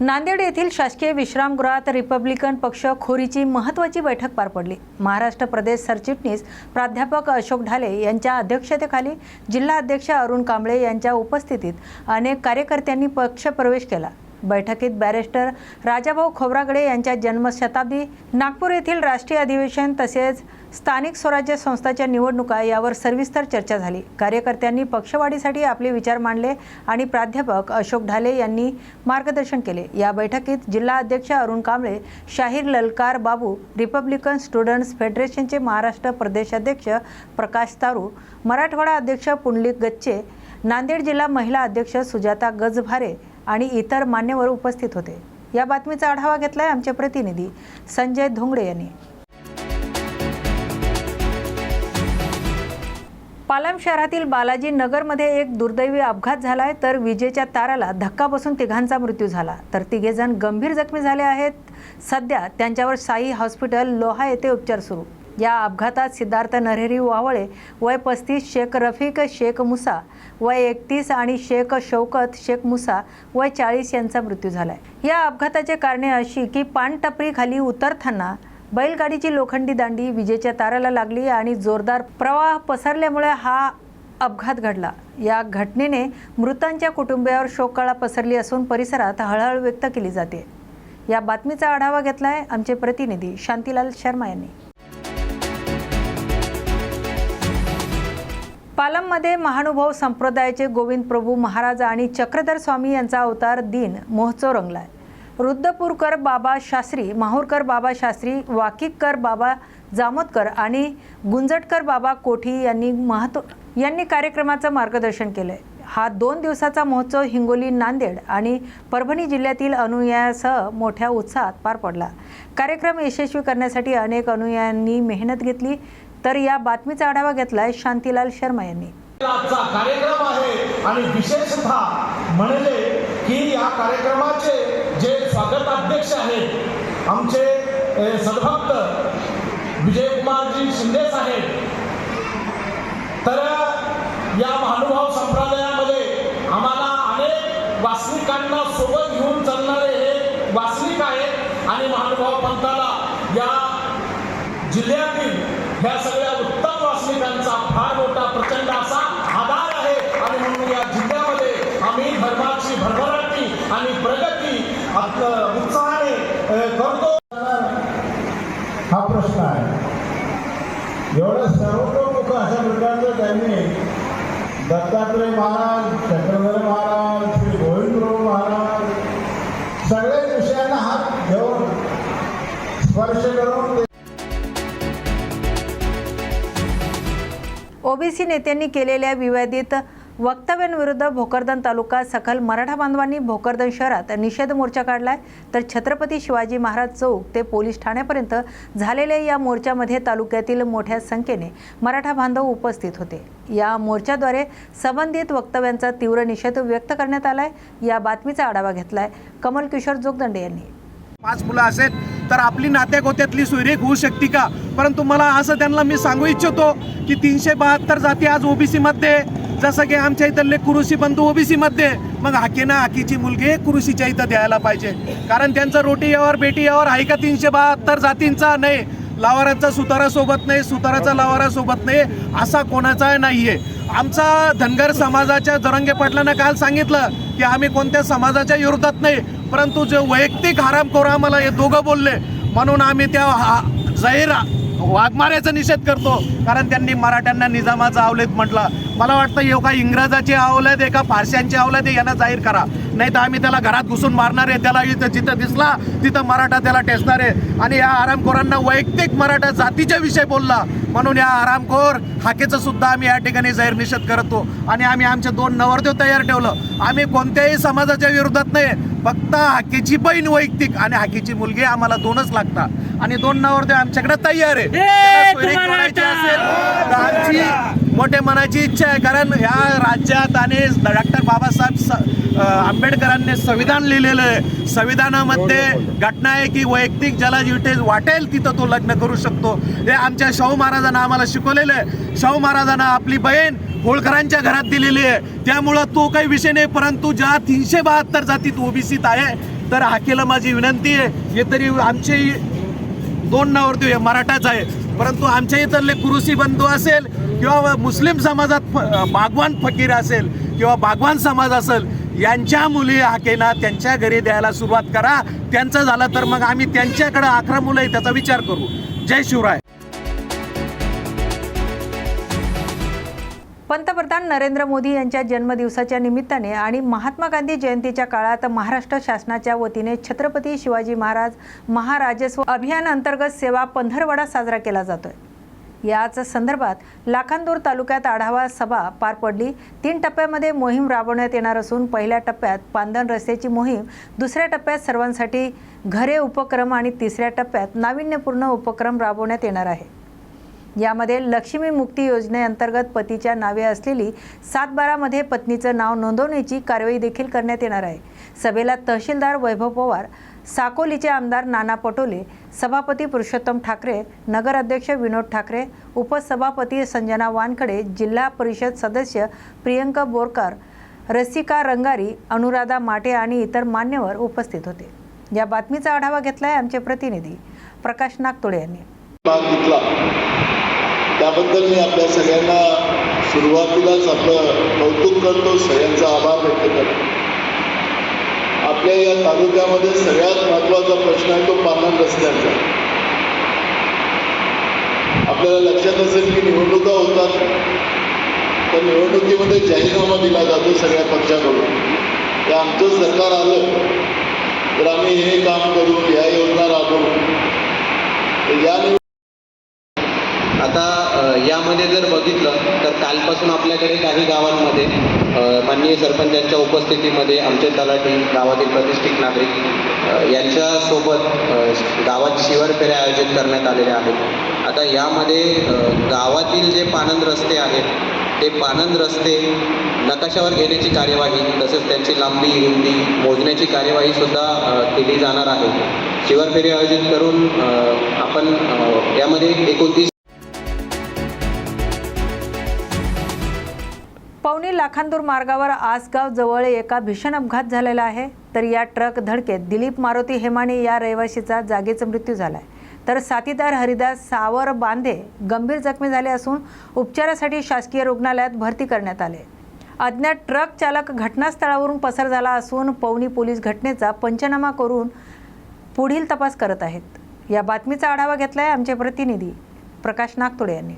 नांदेड येथील शासकीय विश्रामगृहात रिपब्लिकन पक्ष खोरीची महत्त्वाची बैठक पार पडली. महाराष्ट्र प्रदेश सरचिटणीस प्राध्यापक अशोक ढाले यांच्या अध्यक्षतेखाली जिल्हा अध्यक्ष अरुण कांबळे यांच्या उपस्थितीत अनेक कार्यकर्त्यांनी पक्षप्रवेश केला. बैठकीत बॅरिस्टर राजाभाऊ खोब्रागडे यांच्या जन्मशताब्दी नागपूर येथील राष्ट्रीय अधिवेशन तसेच स्थानिक स्वराज्य संस्थाच्या निवडणुका यावर सविस्तर चर्चा झाली. कार्यकर्त्यांनी पक्षवाढीसाठी आपले विचार मांडले आणि प्राध्यापक अशोक ढाले यांनी मार्गदर्शन केले. या बैठकीत जिल्हा अध्यक्ष अरुण कांबळे शाहीर ललकार बाबू रिपब्लिकन स्टुडंट्स फेडरेशनचे महाराष्ट्र प्रदेशाध्यक्ष प्रकाश तारू मराठवाडा अध्यक्ष पुंडलिक गच्चे नांदेड जिल्हा महिला अध्यक्ष सुजाता गजभारे आणि इतर मान्यवर उपस्थित होते. या बातमीचा आढावा घेतलाय आमचे प्रतिनिधी संजय धोंगडे यांनी. पालम शहरातील बालाजी नगरमध्ये एक दुर्दैवी अपघात झालाय तर विजेच्या ताराला धक्का बसून तिघांचा मृत्यू झाला. तर तिघेजण गंभीर जखमी झाले आहेत. सध्या त्यांच्यावर साई हॉस्पिटल लोहा येथे उपचार सुरू. या अपघातात सिद्धार्थ नरहरी वावळे वय पस्तीस शेख रफिक शेख मुसा वय एकतीस आणि शेख शौकत शेख मुसा वय चाळीस यांचा मृत्यू झालाय. या अपघाताचे कारणे अशी की पानटपरीखाली उतरताना बैलगाडीची लोखंडी दांडी विजेच्या ताराला लागली आणि जोरदार प्रवाह पसरल्यामुळे हा अपघात घडला. या घटनेने मृतांच्या कुटुंबियावर शोककळा पसरली असून परिसरात हळहळ व्यक्त केली जाते. या बातमीचा आढावा घेतलाय आमचे प्रतिनिधी शांतीलाल शर्मा यांनी. पालममध्ये महानुभाव संप्रदायाचे गोविंद प्रभू महाराज आणि चक्रधर स्वामी यांचा अवतार दिन महोत्सव रंगलाय. रुद्रपूरकर बाबा शास्त्री माहूरकर बाबा शास्त्री वाकिककर बाबा जामोदकर आणि गुंजटकर बाबा कोठी यांनी महत्त्व यांनी कार्यक्रमाचं मार्गदर्शन केलं आहे हा दोन दिवसाचा महोत्सव हिंगोली नांदेड आणि परभणी जिल्ह्यातील अनुयायासह मोठ्या उत्साहात पार पडला. कार्यक्रम यशस्वी करण्यासाठी अनेक अनुयायांनी मेहनत घेतली. तर या बातमीचा आढावा घेतलाय शांतीलाल शर्मा यांनी. कार्यक्रम आहे आणि विशेषतः म्हणले की या कार्यक्रमाचे जे स्वागताध्यक्ष आहेत आमचे अ, सद्भक्त विजयकुमारजी शिंदे साहेब तर या महानुभाव संप्रदायामध्ये आम्हाला अनेक वासनिकांना सोबत घेऊन चालणारे हे वासनिक आहेत आणि महानुभाव पंथाला या जिल्ह्यातील ह्या सगळ्या उत्तम वासनिकांचा फार मोठा प्रचंड असा आधार आहे आणि म्हणून या जिल्ह्यामध्ये आम्ही धर्माची भरभराटी आणि प्रगती आपलं उत्साहाने करतो. हा प्रश्न आहे. एवढं सर्वतोमुख अशा प्रकारचं त्यांनी दत्तात्रय महाराज चक्रधर महाराज श्री गोविंदराव महाराज सगळ्या विषयांना हात घेऊन स्पर्श करून ओबीसी नेत्यांनी केलेल्या विवादित वक्तव्यांविरुद्ध भोकरदन तालुका सखल मराठा बांधवांनी भोकरदन शहरात निषेध मोर्चा काढलाय. तर छत्रपती शिवाजी महाराज चौक ते पोलीस ठाण्यापर्यंत झालेल्या या मोर्चामध्ये तालुक्यातील मोठ्या संख्येने मराठा बांधव उपस्थित होते. या मोर्चाद्वारे संबंधित वक्तव्यांचा तीव्र निषेध व्यक्त करण्यात आलाय. या बातमीचा आढावा घेतलाय कमल किशोर जोगदंडे यांनी. पाच मुलं असेल तर आपली नात्या गोत्यातली सुरेख होऊ शकते का? परंतु मला असं त्यांना मी सांगू इच्छितो की तीनशे बहात्तर जाती आज ओबीसीमध्ये जसं की आमच्या इथले कुरुशी बंधू ओबीसीमध्ये मग हाकी ना हाकीची मुलगी कुरुशीच्या इथं द्यायला पाहिजे. कारण त्यांचं रोटी यावर बेटी यावर आहे का तीनशे बहात्तर जातींचा? नाही. लावाराचा सुतारासोबत नाही सुताराचा लावारासोबत नाही. असा कोणाचा आहे आमचा धनगर समाजाच्या जरंगे पाटलानं काल सांगितलं की आम्ही कोणत्या समाजाच्या विरोधात नाही परंतु जे वैयक्तिक हरामखोर आम्हाला हे दोघं बोलले म्हणून आम्ही त्या हा- जाहीर वाघमाऱ्याचा निषेध करतो. कारण त्यांनी मराठ्यांना निजामाचा अवलेत म्हटलं. मला वाटतं हे का इंग्रजाची अवलेत एका का फारश्यांची अवलेत यांना जाहीर करा. नाही तर आम्ही त्याला घरात घुसून मारणार आहे. त्याला इथं जिथं दिसला तिथं मराठा त्याला टेचणार आहे. आणि या आरामखोरांना वैयक्तिक मराठा जातीच्या विषय बोलला. म्हणून या आरामखोर हाकेचं सुद्धा आम्ही या ठिकाणी जाहीर निषेध करतो. आणि आम्ही आमचे दोन नवरदेव तयार ठेवलं. आम्ही कोणत्याही समाजाच्या विरोधात नाही. फक्त हाकेची बहीण वैयक्तिक आणि हाकेची मुलगी आम्हाला दोनच लागतात. आणि दोन नवरदेव आमच्याकडे तयार आहे. तर आमची मोठे मनाची इच्छा आहे कारण ह्या राज्यात आणि डॉक्टर बाबासाहेब आंबेडकरांनी संविधान लिहिलेलं आहे. संविधानामध्ये घटना आहे की वैयक्तिक ज्याला जिथे वाटेल तिथं तो लग्न करू शकतो. हे आमच्या शाहू महाराजांना आम्हाला शिकवलेलं आहे. शाहू महाराजांना आपली बहीण होळकरांच्या घरात दिलेली आहे. त्यामुळं तो काही विषय नाही परंतु ज्या तीनशे बहात्तर जातीत ओबीसीत आहे तर हाकेला माझी विनंती आहे. हे तरी आमचे दोन नवरदेव आहे मराठाच आहे. परंतु आमच्या इथले कुरुसी बंधू असेल किंवा मुस्लिम समाजात फ- बागवान फकीर असेल किंवा बागवान समाज असेल यांच्या मुली हाकेना त्यांच्या घरी द्यायला सुरुवात करा. त्यांचं झालं तर मग आम्ही त्यांच्याकडे अकरा मुलं आहे त्याचा विचार करू. जय शिवराय. पंतप्रधान नरेंद्र मोदी यांच्या जन्मदिवसाच्या निमित्ताने आणि महात्मा गांधी जयंतीच्या काळात महाराष्ट्र शासनाच्या वतीने छत्रपती शिवाजी महाराज महाराजस्व अभियान अंतर्गत सेवा पंधरवडा साजरा केला जातोय. याच संदर्भात लाखांदूर तालुक्यात आढावा सभा पार पडली. तीन टप्प्यामध्ये मोहीम राबवण्यात येणार असून पहिल्या टप्प्यात पांदन रस्त्याची मोहीम दुसऱ्या टप्प्यात सर्वांसाठी घरे उपक्रम आणि तिसऱ्या टप्प्यात नाविन्यपूर्ण उपक्रम राबवण्यात येणार आहे. यामध्ये लक्ष्मी मुक्ती योजनेअंतर्गत पतीच्या नावे असलेली सातबारामध्ये पत्नीचं नाव नोंदवण्याची कारवाई देखील करण्यात येणार आहे. सभेला तहसीलदार वैभव पवार साकोलीचे आमदार नाना पटोले सभापती पुरुषोत्तम ठाकरे नगराध्यक्ष विनोद ठाकरे उपसभापती संजना वानखडे जिल्हा परिषद सदस्य प्रियंका बोरकर रसिका रंगारी अनुराधा माटे आणि इतर मान्यवर उपस्थित होते. या बातमीचा आढावा घेतलाय आमचे प्रतिनिधी प्रकाश नागतोडे यांनी. त्याबद्दल मी आपल्या सगळ्यांना सुरुवातीलाच आपलं कौतुक करतो सगळ्यांचा आभार व्यक्त करतो. आपल्या या तालुक्यामध्ये सगळ्यात महत्त्वाचा प्रश्न आहे तो पालन रस्त्यांचा. आपल्याला लक्षात असेल की निवडणुका होतात. तर निवडणुकीमध्ये जाहीरनामा दिला जातो सगळ्या पक्षाकडून. ते आमचं सरकार आलं तर आम्ही हे काम करू या योजना राबवू. या अ, जर बघितलं तर कालपासून आपल्याकडे काही गावांमध्ये माननीय सरपंचांच्या उपस्थितीमध्ये आमचे तलाठी गावातील प्रतिष्ठित नागरिक यांच्यासोबत गावात शिवर फेऱ्या आयोजित करण्यात आलेल्या आहेत. आता यामध्ये गावातील जे पानंद रस्ते आहेत ते पानंद रस्ते नकाशावर घेण्याची कार्यवाही तसेच त्यांची लांबी रुंदी मोजण्याची कार्यवाही सुद्धा केली जाणार आहे. शिवर फेरी आयोजित करून आपण यामध्ये एकोणतीस लाखांदूर मार्गावर आसगाव जवळ एका भीषण अपघात झालेला आहे. तर या ट्रक धडकेत दिलीप मारुती हेमाने या रहिवाशीचा जागीच मृत्यू झाला आहे तर साथीदार हरिदास सावर बांधे गंभीर जखमी झाले असून उपचारासाठी शासकीय रुग्णालयात भरती करण्यात आले. अज्ञात ट्रक चालक घटनास्थळावरून पसार झाला असून पवनी पोलीस घटनेचा पंचनामा करून पुढील तपास करत आहेत. या बातमीचा आढावा घेतला आहे आमचे प्रतिनिधी प्रकाश नागतोडे यांनी.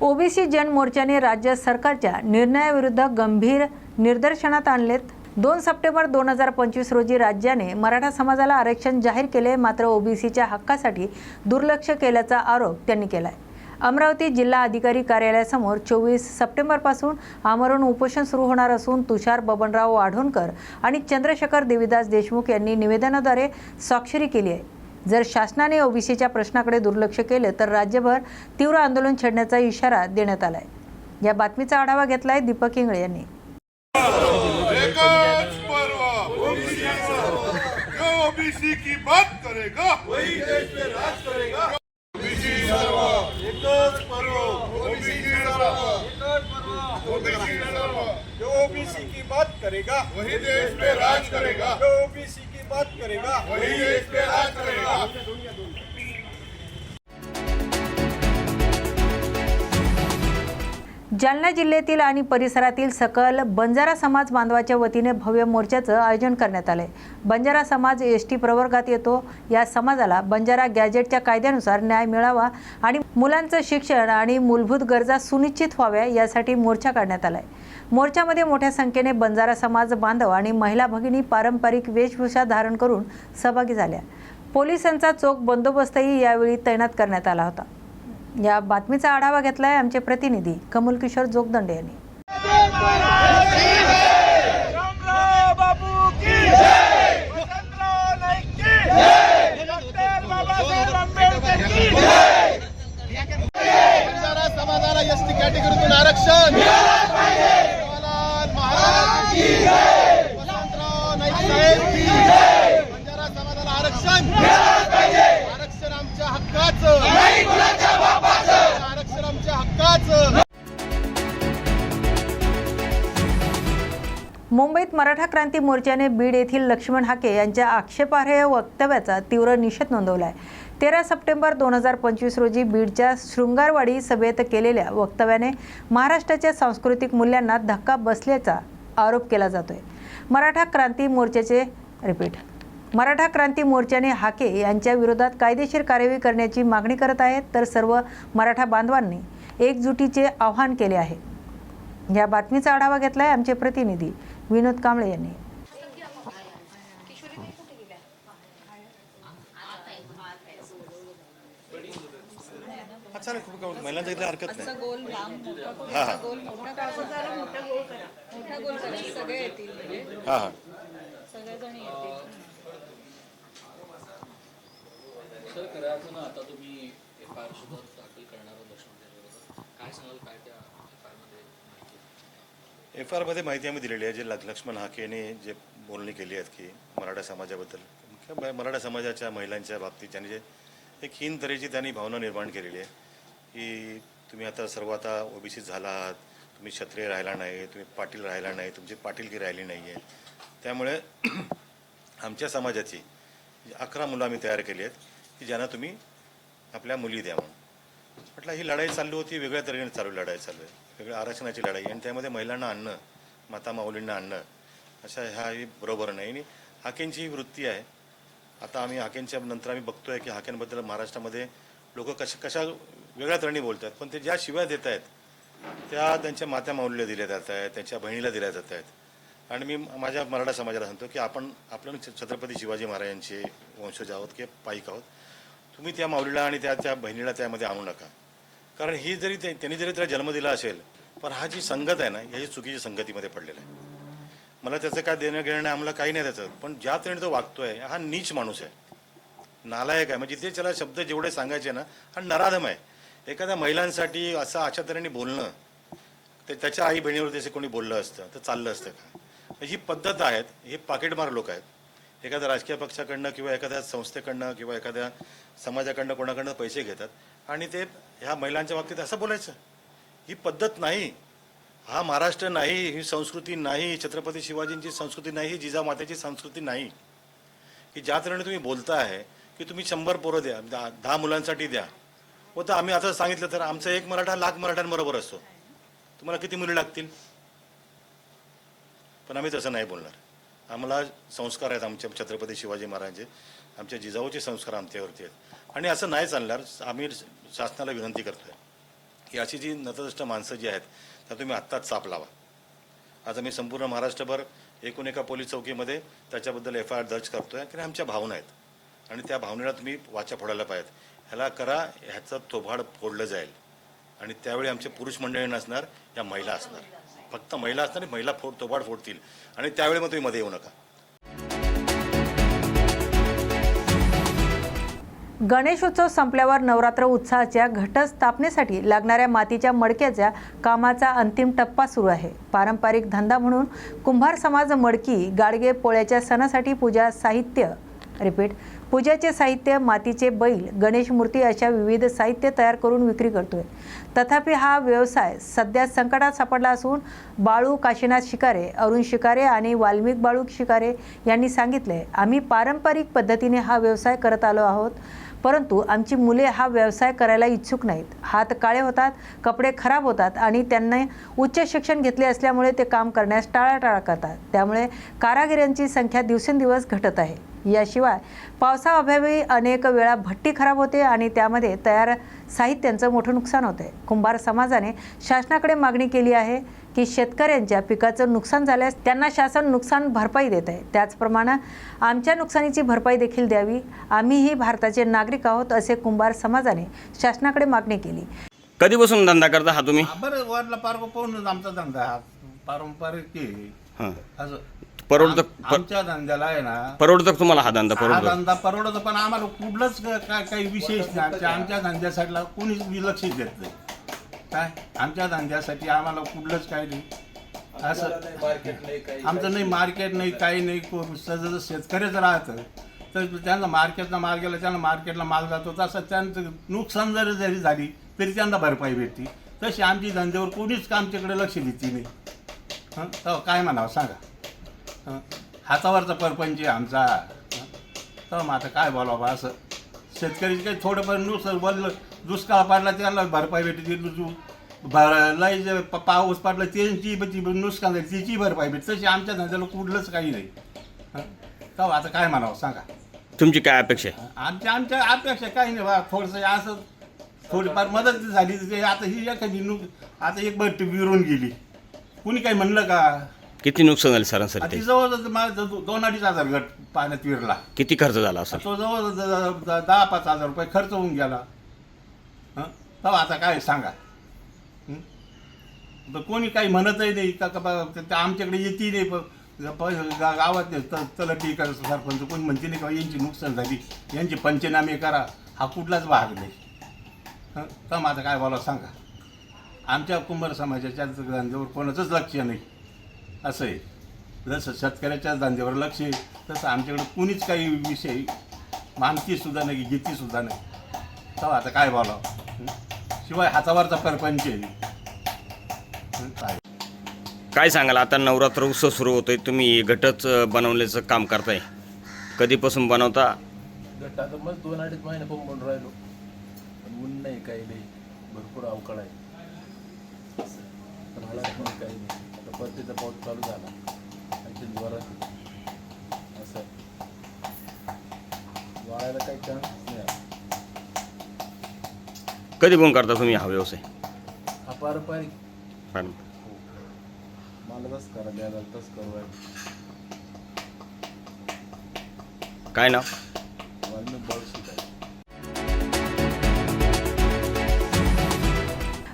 ओबीसी जन मोर्चाने राज्य सरकारच्या निर्णयाविरुद्ध गंभीर निदर्शनात आणलेत. दोन सप्टेंबर दोन हजार पंचवीस रोजी राज्याने मराठा समाजाला आरक्षण जाहीर केले मात्र ओबीसीच्या हक्कासाठी दुर्लक्ष केल्याचा आरोप त्यांनी केला आहे अमरावती जिल्हा अधिकारी कार्यालयासमोर चोवीस सप्टेंबरपासून आमरण उपोषण सुरू होणार असून तुषार बबनराव वाढोणकर आणि चंद्रशेखर देवीदास देशमुख यांनी निवेदनाद्वारे स्वाक्षरी केली आहे. जर शासनाने ओबीसीच्या प्रश्नाकडे दुर्लक्ष केलं तर राज्यभर तीव्र आंदोलन छेडण्याचा इशारा देण्यात आला आहे या बातमीचा आढावा घेतला आहे दीपक इंगळे यांनी. एकच पर्व जो ओबीसी की बात करेगा वही देश में राज करेगा। ओबीसी सर्व एकच पर्व ओबीसी सर्व ओबीसी सर्व जो ओबीसी की बात करेगा वही देश में राज करेगा। जो ओबीसी की बात करेगा वही देश में राज करेगा। जालना जिल्ह्यातील आणि परिसरातील सकल बंजारा समाज बांधवाच्या वतीने भव्य मोर्चाचं आयोजन करण्यात आलंय. बंजारा समाज एस टी प्रवर्गात येतो. या समाजाला बंजारा गॅजेटच्या कायद्यानुसार न्याय मिळावा आणि मुलांचं शिक्षण आणि मूलभूत गरजा सुनिश्चित व्हाव्या यासाठी मोर्चा काढण्यात आलाय. मोर्चामध्ये मोठ्या संख्येने बंजारा समाज बांधव आणि महिला भगिनी पारंपरिक वेशभूषा धारण करून सहभागी झाल्या. पोलिसांचा चोख बंदोबस्तही यावेळी तैनात करण्यात आला होता. या बातमीचा आढावा घेतलाय आमचे प्रतिनिधी कमल किशोर जोगदंडे यांनी रामराव बाबू की जय मुंबईत मराठा क्रांती मोर्चाने बीड येथील लक्ष्मण हाके यांच्या आक्षेपार्ह वक्तव्याचा तीव्र निषेध नोंदवला आहे तेरा सप्टेंबर दोन हजार पंचवीस रोजी बीडच्या शृंगारवाडी सभेत केलेल्या वक्तव्याने महाराष्ट्राच्या सांस्कृतिक मूल्यांना धक्का बसल्याचा आरोप केला जातोय. मराठा क्रांती मोर्चाचे रिपीट मराठा क्रांती मोर्चाने हाके यांच्या विरोधात कायदेशीर कार्यवाही करण्याची मागणी करत आहेत तर सर्व मराठा बांधवांनी एकजुटीचे आवाहन केले आहे. या बातमीचा आढावा घेतला आहे आमचे प्रतिनिधी विनोद कांबळे यांनी. गोल सगळे येतील येतील सर करायचं ना आता तुम्ही एफ आय आर सुद्धा दाखल करणार काय सांगाल काय त्या एफ आयमध्ये माहिती एफ आरमध्ये माहिती आम्ही दिलेली आहे जे लक- लक्ष्मण हाकेने जे बोलणी केली आहेत की मराठा समाजाबद्दल किंवा मराठा समाजाच्या महिलांच्या बाबतीत त्यांनी जे एक हीन तऱ्हेची त्यांनी भावना निर्माण केलेली आहे की तुम्ही आता सर्व आता ओबीसी झाला आहात तुम्ही क्षत्रिय राहिला नाही तुम्ही पाटील राहिला नाही तुमची पाटीलकी राहिली नाही आहे. त्यामुळे आमच्या समाजाची जी अकरा मुलं आम्ही तयार केली आहेत की ज्यांना तुम्ही आपल्या मुली द्या म्हणून. म्हटलं ही लढाई चालली होती वेगळ्या तऱ्हेने चालू लढाई चालू आहे. वेगळ्या आरक्षणाची लढाई आणि त्यामध्ये महिलांना आणणं माता माऊलींना आणणं अशा ह्याही बरोबर नाही. आणि हाकेंची ही वृत्ती आहे. आता आम्ही हाकेंच्या नंतर आम्ही बघतोय की हाकेंबद्दल महाराष्ट्रामध्ये लोक कशा कशा वेगळ्या तऱ्हेने बोलतात. पण ते ज्या शिव्या देत आहेत त्या त्यांच्या मात्या माऊलीला दिल्या जात आहेत त्यांच्या बहिणीला दिल्या जात आहेत. आणि मी माझ्या मराठा समाजाला सांगतो की आपण आपण छत्रपती शिवाजी महाराजांचे वंशज आहोत किंवा पाईक आहोत. तुम्ही त्या माऊलीला आणि त्या त्या बहिणीला त्यामध्ये आणू नका. कारण ही जरी ते- त्यांनी जरी त्याला जन्म दिला असेल पण हा जी संगत आहे ना ह्याची चुकीची संगतीमध्ये पडलेला आहे. मला त्याचं काय देणं घेणं आम्हाला काही नाही त्याचं. पण ज्या तऱ्हेने तो वागतोय हा नीच माणूस आहे. नालायक आहे. म्हणजे जिथे त्याला शब्द जेवढे सांगायचे ना हा नराधम आहे. एखाद्या महिलांसाठी असं अशा तऱ्हेने बोलणं ते त्याच्या आई बहिणीवर त्याचे कोणी बोललं असतं तर चाललं असतं का? ही पद्धत आहेत हे पाकिटमार लोक आहेत. एखाद्या राजकीय पक्षाकडनं किंवा एखाद्या संस्थेकडनं किंवा एखाद्या समाजाकडनं कोणाकडनं पैसे घेतात. आणि ते ह्या महिलांच्या बाबतीत असं बोलायचं? ही पद्धत नाही. हा महाराष्ट्र नाही ही संस्कृती नाही छत्रपती शिवाजींची संस्कृती नाही ही जिजामातेची संस्कृती नाही. की ज्या तऱ्हेने तुम्ही बोलता आहे की तुम्ही शंभर पोरं द्या दहा दहा मुलांसाठी द्या. हो तर आम्ही आता सांगितलं तर आमचा एक मराठा लाख मराठ्यांबरोबर असतो. तुम्हाला किती मुली लागतील? पण आम्ही तसं नाही बोलणार. आम्हाला संस्कार आहेत आमच्या छत्रपती शिवाजी महाराजांचे. आमच्या जिजाऊचे संस्कार आमच्यावरती आहेत. आणि असं नाही चालणार आम्ही शासनाला विनंती करतो आहे की अशी जी नतदृष्ट माणसं जी आहेत त्या तुम्ही आत्ताच चाप लावा. आज आम्ही संपूर्ण महाराष्ट्रभर एकूण एका पोलीस चौकीमध्ये त्याच्याबद्दल एफ आय आर दर्ज करतो आहे की आमच्या भावना आहेत. आणि त्या भावनेला तुम्ही वाचा फोडायला पाहिजेत. ह्याला करा ह्याचं थोबाड फोडलं जाईल. आणि त्यावेळी आमचे पुरुष मंडळी नसणार या महिला असणार. फक्त महिला असणार महिला फोड तोबाड फोडतील. आणि त्यावेळी मग तुम्ही मध्ये येऊ नका. गणेशोत्सव संपल्यावर नवरात्र उत्साहाच्या घटस्थापनेसाठी लागणाऱ्या मातीच्या मडक्याच्या कामाचा अंतिम टप्पा सुरू आहे. पारंपरिक धंदा म्हणून कुंभार समाज मडकी गाडगे पोळ्याच्या सणासाठी पूजा साहित्य रिपीट पूजाचे साहित्य मातीचे बैल गणेश मूर्ती अशा विविध साहित्य तयार करून विक्री करतोय. तथापि हा व्यवसाय सध्या संकटात सापडला असून बाळू काशीनाथ शिकारे अरुण शिकारे आणि वाल्मिक बाळू शिकारे यांनी सांगितले आम्ही पारंपरिक पद्धतीने हा व्यवसाय करत आलो आहोत परंतु आमची मुले हा व्यवसाय करायला इच्छुक नाहीत. हात काळे होतात कपडे खराब होतात आणि त्यांना उच्च शिक्षण घेतले असल्यामुळे ते काम करण्यास टाळाटाळ करतात. त्यामुळे कारागिरांची संख्या दिवसेंदिवस घटत आहे. याशिवाय पावसाअभावी अनेक वेळा भट्टी खराब होते आणि त्यामध्ये तयार साहित्यांचं मोठं नुकसान होते. कुंभार समाजाने शासनाकडे मागणी केली आहे की शेतकऱ्यांच्या पिकाचं नुकसान झाल्यास त्यांना शासन नुकसान भरपाई देत आहे. त्याचप्रमाणे आमच्या नुकसानीची भरपाई देखील द्यावी. आम्हीही भारताचे नागरिक आहोत असे कुंभार समाजाने शासनाकडे मागणी केली. कधीपासून धंदा करता हा तुम्ही? बरं वरला पाहूनच आमचा धंदा हा पारंपरिक. हां. असं परवडतं आम- आमच्या धंद्याला आहे ना परवडतं तुम्हाला हा धंदा? हा परवडतो. धंदा परवडतो पण आम्हाला कुठलंच क- काय काही विशेष नाही. आमच्या आमच्या धंद्यासाठी कोणीच लक्ष देत नाही. काय? आमच्या धंद्यासाठी आम्हाला कुठलंच काय नाही. असं मार्केट नाही काही आमचं नाही मार्केट नाही काही नाही. को- सगळं शेतकरीच राहतं. तर त्यांना मार्केटला माल गेला त्यांना मार्केटला माल जातो. तसं त्यांचं नुकसान जरी जरी झाली तरी त्यांना भरपाई भेटते. तशी आमची धंद्यावर कोणीच आमच्याकडे लक्ष देते नाही. हं? तेव्हा काय म्हणावं? सांगा. हातावरचा परपंच आहे आमचा. तेव्हा मग आता काय बोलावं असं. शेतकरी काही थोडंफार नुकसान बोललं दुष्काळ पडला त्याला भरपाई भेटते दु- भर लय जे पाऊस पडला त्यांची नुकसान झाली तिची भरपाई भेटते. तशी आमच्या धंद्याला कुठलंच काही नाही. तेव्हा आता काय म्हणावं सांगा. तुमची काय अपेक्षा आहे? आमच्या आमच्या अपेक्षा काही नाही बा. थोडंसं असं थोडीफार मदत झाली. तर ते आता ही एखादी नुक आता एक बट विरून गेली. कुणी काही म्हणलं का? किती नुकसान झाले सरासरी ती जवळ माझं दो- दोन अडीच हजार गट पाण्यात विरला. किती खर्च झाला असेल? तो जवळ दहा पाच हजार रुपये खर्च होऊन गेला. हं? तेव्हा आता काय सांगा? हं? तर कोणी काही म्हणतही नाही. का का बा- ते आमच्याकडे येते नाही पण प- गा- गावात त- तलाठी का सरपंच. कोणी म्हणते नाही का यांची नुकसान झाली. यांचे पंचनामे करा. हा कुठलाच भाग नाही. हं? तर आता काय बोला सांगा. आमच्या कुंभार समाजाच्या धंद्यावर कोणाचंच लक्ष नाही. असं आहे जसं शेतकऱ्याच्या धंद्यावर लक्ष आहे तसं आमच्याकडे कुणीच काही विषय मानतीसुद्धा नाही घेतीसुद्धा नाही. तेव्हा आता काय बोलावं? हं? शिवाय हातावरचा परपंच आहे. काय काय सांगाल? आता नवरात्र उत्सव सुरू होतोय. तुम्ही घटच बनवण्याचं काम करताय. कधीपासून बनवता? गट आता मग दोन अडीच महिने पण बनून राहिलो. पण ऊन नाही काही नाही. भरपूर अवकाळ आहे. पण मला पण काही नाही. आता परतीचा पाऊस चालू झाला. आणखी जोरात. असं. वाळायला काही चान्स नाही. कधी पण करता तुम्ही हा व्यवसाय? हा पारंपरिक. मॅडम मला तसं करा द्यायला तसं करू आहे काय नाव?